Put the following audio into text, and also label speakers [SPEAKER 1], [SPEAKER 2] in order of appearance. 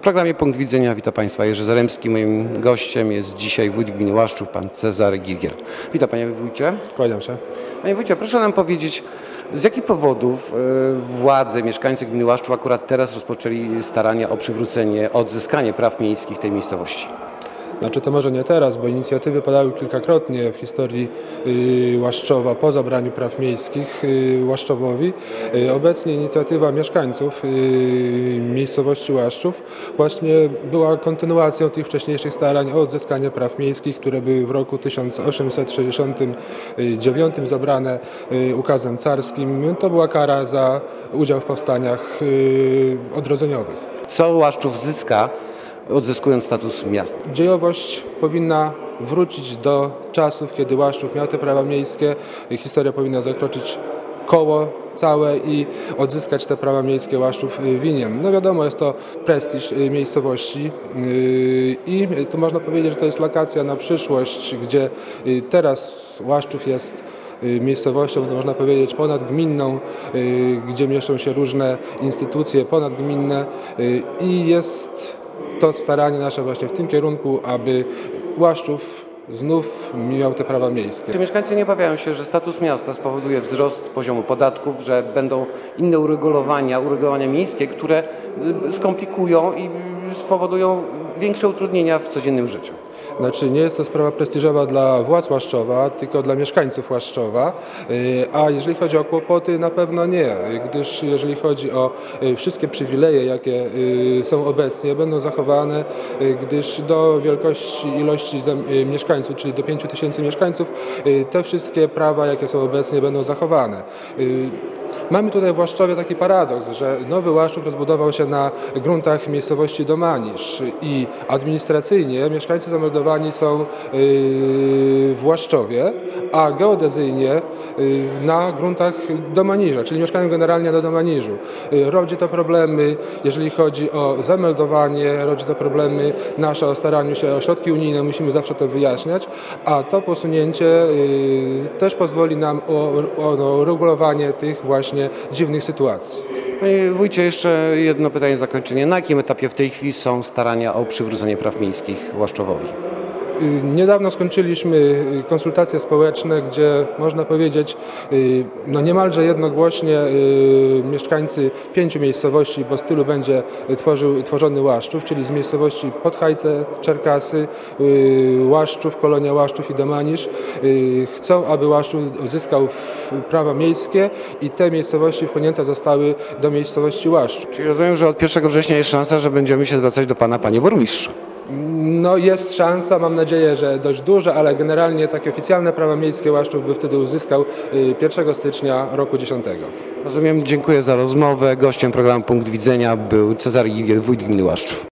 [SPEAKER 1] W programie Punkt Widzenia witam Państwa Jerzy Zaremski. Moim gościem jest dzisiaj wójt gminy Łaszczów, pan Cezary Gigiel. Witam Panie Wójcie.
[SPEAKER 2] Kłaniam się.
[SPEAKER 1] Panie Wójcie, proszę nam powiedzieć, z jakich powodów e, władze, mieszkańcy gminy Łaszczów akurat teraz rozpoczęli starania o przywrócenie, odzyskanie praw miejskich tej miejscowości?
[SPEAKER 2] Znaczy to może nie teraz, bo inicjatywy padały kilkakrotnie w historii y, Łaszczowa po zabraniu praw miejskich y, Łaszczowowi. Y, obecnie inicjatywa mieszkańców miejscowości Łaszczów właśnie była kontynuacją tych wcześniejszych starań o odzyskanie praw miejskich, które były w roku 1869 zabrane ukazem carskim. To była kara za udział w powstaniach odrodzeniowych.
[SPEAKER 1] Co Łaszczów zyska, odzyskując status miasta?
[SPEAKER 2] Dziejowość powinna wrócić do czasów, kiedy Łaszczów miał te prawa miejskie. Historia powinna zakroczyć koło całe i odzyskać te prawa miejskie Łaszczów winien. No wiadomo, jest to prestiż miejscowości y, i to można powiedzieć, że to jest lokacja na przyszłość, gdzie y, teraz Łaszczów jest y, miejscowością, można powiedzieć, ponadgminną, gdzie mieszczą się różne instytucje ponadgminne i jest to staranie nasze właśnie w tym kierunku, aby Łaszczów znów miał te prawa miejskie.
[SPEAKER 1] Czy mieszkańcy nie obawiają się, że status miasta spowoduje wzrost poziomu podatków, że będą inne uregulowania, uregulowania miejskie, które y, skomplikują i y, spowodują większe utrudnienia w codziennym życiu?
[SPEAKER 2] Znaczy nie jest to sprawa prestiżowa dla władz Łaszczowa, tylko dla mieszkańców Łaszczowa, Y, a jeżeli chodzi o kłopoty, na pewno nie, gdyż jeżeli chodzi o y, wszystkie przywileje, jakie y, są obecnie, będą zachowane, gdyż do wielkości ilości mieszkańców, czyli do 5 tysięcy mieszkańców, te wszystkie prawa, jakie są obecnie, będą zachowane. Y, Mamy tutaj w Łaszczowie taki paradoks, że Nowy Łaszczów rozbudował się na gruntach miejscowości Domanisz i administracyjnie mieszkańcy zameldowani są yy, w Łaszczowie, a geodezyjnie yy, na gruntach Domaniża, czyli mieszkają generalnie na Domaniżu. Yy, Rodzi to problemy, jeżeli chodzi o zameldowanie, rodzi to problemy nasze o staraniu się o środki unijne, musimy zawsze to wyjaśniać, a to posunięcie też pozwoli nam o, o no, regulowanie tych właśnie dziwnych sytuacji.
[SPEAKER 1] Panie Wójcie, jeszcze jedno pytanie na zakończenie. Na jakim etapie w tej chwili są starania o przywrócenie praw miejskich Łaszczowowi?
[SPEAKER 2] Y, Niedawno skończyliśmy y, konsultacje społeczne, gdzie można powiedzieć, y, no niemalże jednogłośnie mieszkańcy pięciu miejscowości, bo z tylu będzie tworzył, tworzony Łaszczów, czyli z miejscowości Podhajce, Czerkasy, Łaszczów, Kolonia Łaszczów i Domanisz, chcą, aby Łaszczów uzyskał prawa miejskie i te miejscowości wchłonięte zostały do miejscowości Łaszczów.
[SPEAKER 1] Czyli rozumiem, że od 1 września jest szansa, że będziemy się zwracać do Pana, Panie Burmistrzu.
[SPEAKER 2] No jest szansa, mam nadzieję, że dość duża, ale generalnie takie oficjalne prawa miejskie Łaszczów by wtedy uzyskał y, 1 stycznia roku 10.
[SPEAKER 1] Rozumiem, dziękuję za rozmowę. Gościem programu Punkt Widzenia był Cezary Gigiel, wójt gminy Łaszczów.